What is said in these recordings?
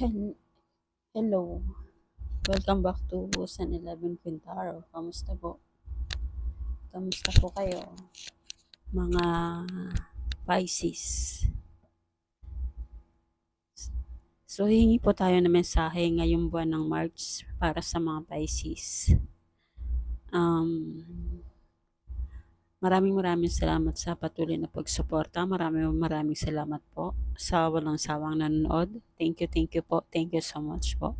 Hel- Hello. Welcome back to San 11 Quintaro. Kamusta po? Kamusta po kayo? Mga Pisces. So, hingi po tayo ng mensahe ngayong buwan ng March para sa mga Pisces. Um, maraming maraming salamat sa patuloy na pagsuporta. Maraming maraming salamat po sa walang sawang nanonood. Thank you, thank you po. Thank you so much po.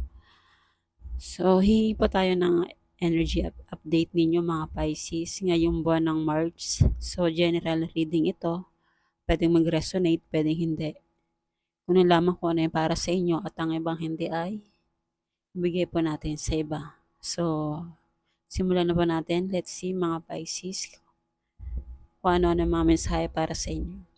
So, hingi po tayo ng energy up- update ninyo mga Pisces ngayong buwan ng March. So, general reading ito. Pwedeng mag-resonate, pwedeng hindi. Kunin lamang kung ano yung para sa inyo at ang ibang hindi ay ibigay po natin sa iba. So, simulan na po natin. Let's see mga Pisces kung ano-ano mga mensahe para sa inyo.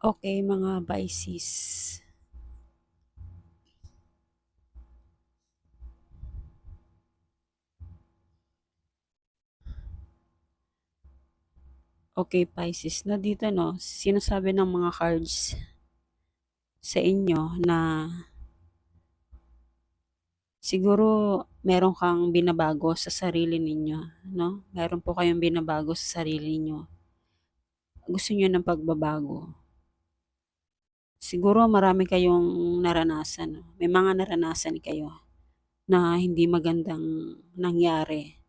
Okay, mga Pisces. Okay, Pisces. Na dito, no, sinasabi ng mga cards sa inyo na siguro meron kang binabago sa sarili ninyo, no? Meron po kayong binabago sa sarili niyo. Gusto niyo ng pagbabago. Siguro marami kayong naranasan. no? May mga naranasan kayo na hindi magandang nangyari.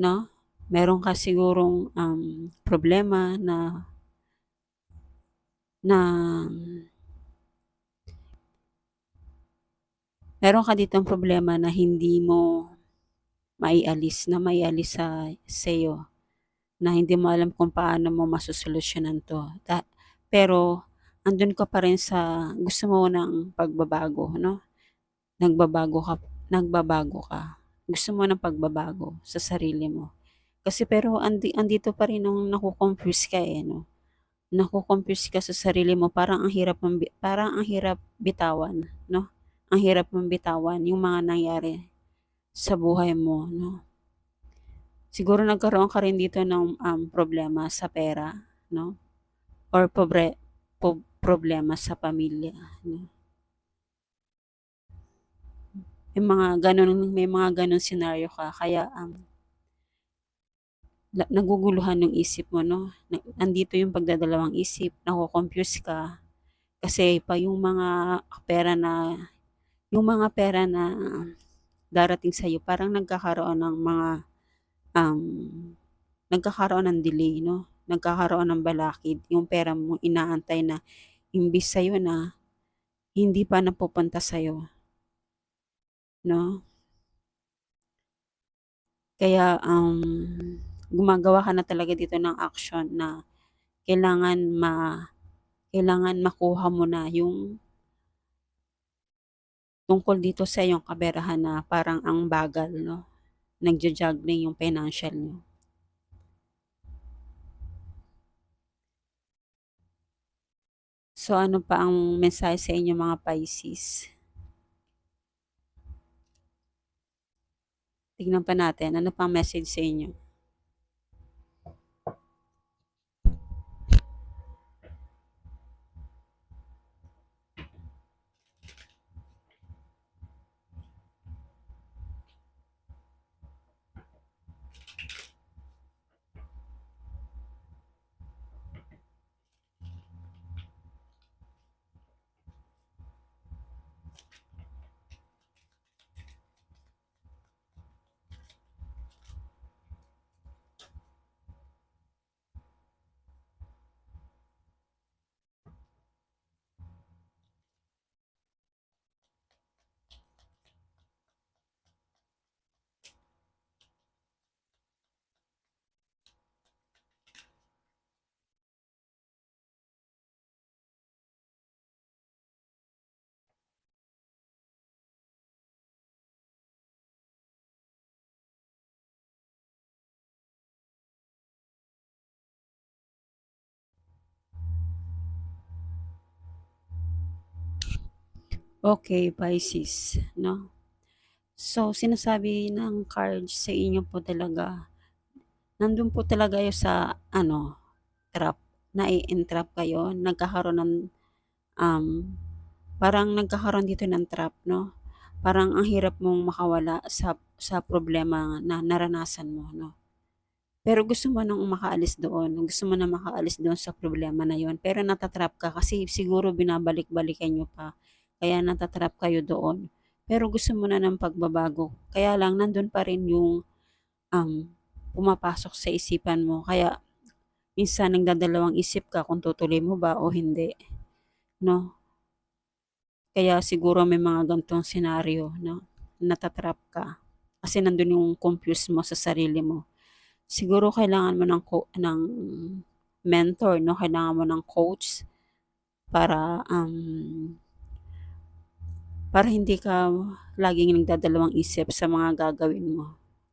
No? Meron ka sigurong um, problema na na meron ka ditong problema na hindi mo maialis, na maialis sa sa'yo, na hindi mo alam kung paano mo masusolusyonan to. Ta- pero, andun ka pa rin sa gusto mo ng pagbabago, no? Nagbabago ka, nagbabago ka. Gusto mo ng pagbabago sa sarili mo. Kasi pero andi, andito pa rin nung nakukonfuse ka eh, no? Nakukonfuse ka sa sarili mo, parang ang hirap parang ang hirap bitawan, no? Ang hirap mong bitawan yung mga nangyari sa buhay mo, no? Siguro nagkaroon ka rin dito ng um, problema sa pera, no? Or pobre, po- problema sa pamilya, no? May mga ganun, may mga ganun scenario ka, kaya um, naguguluhan ng isip mo, no? Nandito yung pagdadalawang isip, nako-confuse ka, kasi pa yung mga pera na, yung mga pera na darating sa'yo, parang nagkakaroon ng mga, um, nagkakaroon ng delay, no? Nagkakaroon ng balakid, yung pera mo inaantay na, imbis sa'yo na, hindi pa napupunta sa'yo, no? Kaya, um, gumagawa ka na talaga dito ng action na kailangan ma kailangan makuha mo na yung tungkol dito sa iyong kaberahan na parang ang bagal, no? Nagja-juggling yung financial nyo. So, ano pa ang mensahe sa inyo mga Pisces? Tignan pa natin, ano pa ang message sa inyo? Okay, Pisces, 'no? So, sinasabi ng cards sa inyo po talaga, nandun po talaga kayo sa ano, trap, nai-entrap kayo, nagkakaroon ng, um, parang nagkakaroon dito ng trap, 'no? Parang ang hirap mong makawala sa sa problema na naranasan mo, 'no? Pero gusto mo nang makaalis doon, gusto mo na makaalis doon sa problema na yon pero nata-trap ka kasi siguro binabalik-balikan niyo pa, kaya nata-trap kayo doon. Pero gusto mo na ng pagbabago, kaya lang nandun pa rin yung, um, pumapasok sa isipan mo kaya minsan nagdadalawang isip ka kung tutuloy mo ba o hindi, 'no? Kaya siguro may mga ganitong senaryo 'no, nata-trap ka kasi nandun yung confuse mo sa sarili mo. Siguro kailangan mo ng ng mentor 'no, kailangan mo ng coach para, um para hindi ka laging nagdadalawang isip sa mga gagawin mo,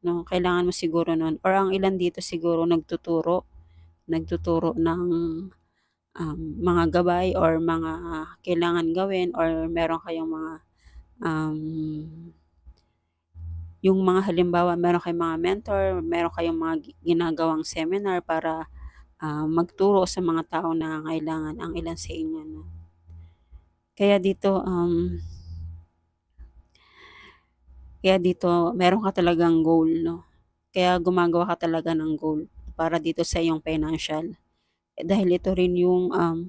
'no. Kailangan mo siguro nun or ang ilan dito siguro nagtuturo, nagtuturo ng, um, mga gabay or mga kailangan gawin or meron kayong mga, um yung mga halimbawa meron kayong mga mentor, meron kayong mga ginagawang seminar para, ah, magturo sa mga taong nangangailangan, ang ilan sa inyo 'no. Kaya dito, um kaya dito meron ka talagang goal 'no, kaya gumagawa ka talaga ng goal para dito sa iyong financial. Eh, dahil ito rin yung, um,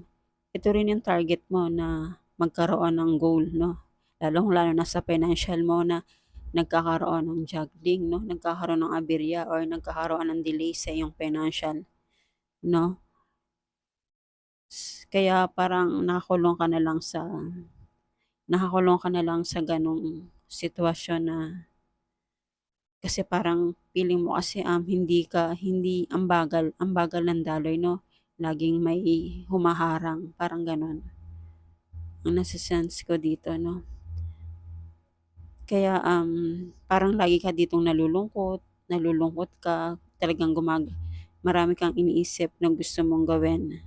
ito rin yung target mo na magkaroon ng goal 'no, lalong-lalo na sa financial mo na nagkakaroon ng juggling 'no, nagkakaroon ng aberya or nagkakaroon ng delay sa iyong financial 'no. Kaya parang nakakulong ka na lang sa nakakulong ka na lang sa gano'ng sitwasyon na kasi parang feeling mo kasi, um, hindi ka hindi ang bagal ang bagal ng daloy 'no, laging may humaharang, parang gano'n. Ang nase-sense ko dito 'no. Kaya, um, parang lagi ka ditong nalulungkot, nalulungkot ka, talagang gumag marami kang iniisip na gusto mong gawin,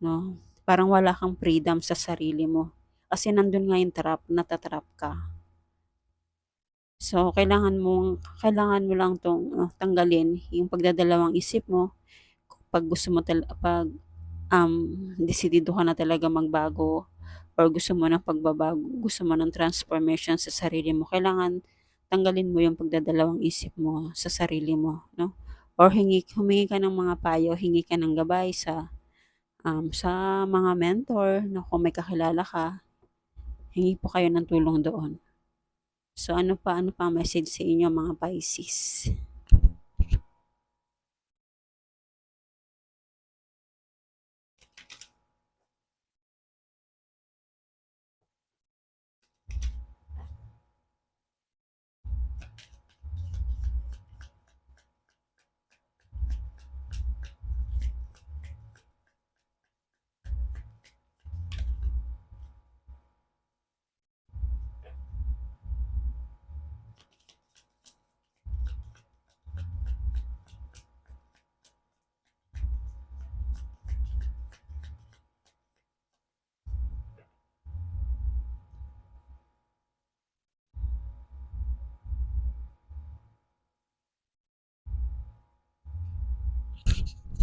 'no. Parang wala kang freedom sa sarili mo, kasi nandun nga yung trap, nata-trap ka. So, kailangan mong kailangan mo lang 'tong, ah, tanggalin yung pagdadalawang isip mo, 'pag gusto mo tal 'pag, um, desidido ka na talagang magbago or gusto mo ng pagbabago, gusto mo ng transformation sa sarili mo, kailangan tanggalin mo yung pagdadalawang isip mo sa sarili mo, 'no? Or hingi humingi ka ng mga payo, hingi ka ng gabay sa, um, sa mga mentor na kung may kakilala ka, hingi po kayo ng tulong doon. So, ano pa ano pa message sa inyo mga Pisces?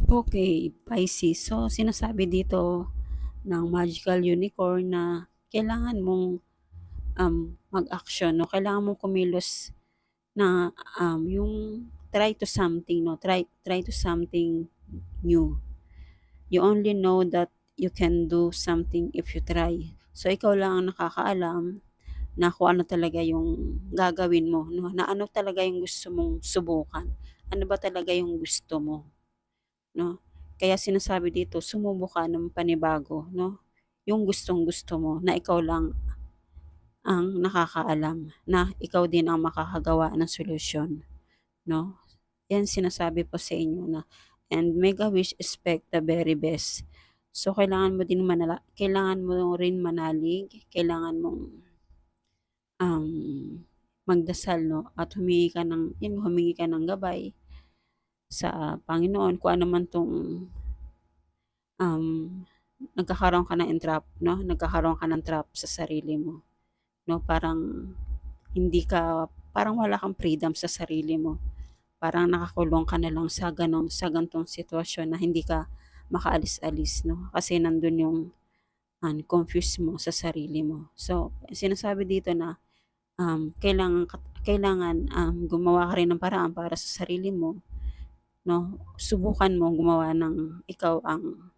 Okay, Pisces. So, sinasabi dito ng Magical Unicorn na kailangan mong, um, mag-action 'no, kailangan mong kumilos na, um, yung try to something 'no, try try to something new. You only know that you can do something if you try. So, ikaw lang ang nakakaalam na kung ano talaga yung gagawin mo 'no, na ano talaga yung gusto mong subukan. Ano ba talaga yung gusto mo, 'no? Kaya sinasabi dito sumubok ka ng panibago 'no, yung gustong-gusto mo na ikaw lang ang nakakaalam, na ikaw din ang makakagawa ng solusyon 'no. Yan sinasabi po sa inyo na and make a wish, expect the very best. So, kailangan mo din manala kailangan mo rin manalig, kailangan mong, um, magdasal 'no, at humingi ka ng yun humingi ka ng gabay sa Panginoon kung ano man 'tong, um, nagkakaroon ka ng entrap, no? Nagkakaroon ka ng trap sa sarili mo, no? Parang hindi ka, parang wala kang freedom sa sarili mo. Parang nakakulong ka na lang sa ganong, sa gantong sitwasyon na hindi ka makaalis-alis, no? Kasi nandun yung um, confused mo sa sarili mo. So, sinasabi dito na um, kailangan, kailangan um, gumawa ka rin ng paraan para sa sarili mo. No? Subukan mo gumawa ng ikaw ang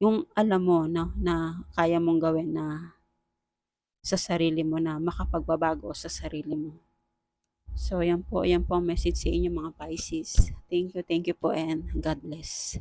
yung alam mo no, na kaya mong gawin na sa sarili mo na makapagbabago sa sarili mo. So, yan po, yan po ang message sa inyo mga Pisces. Thank you, thank you po and God bless.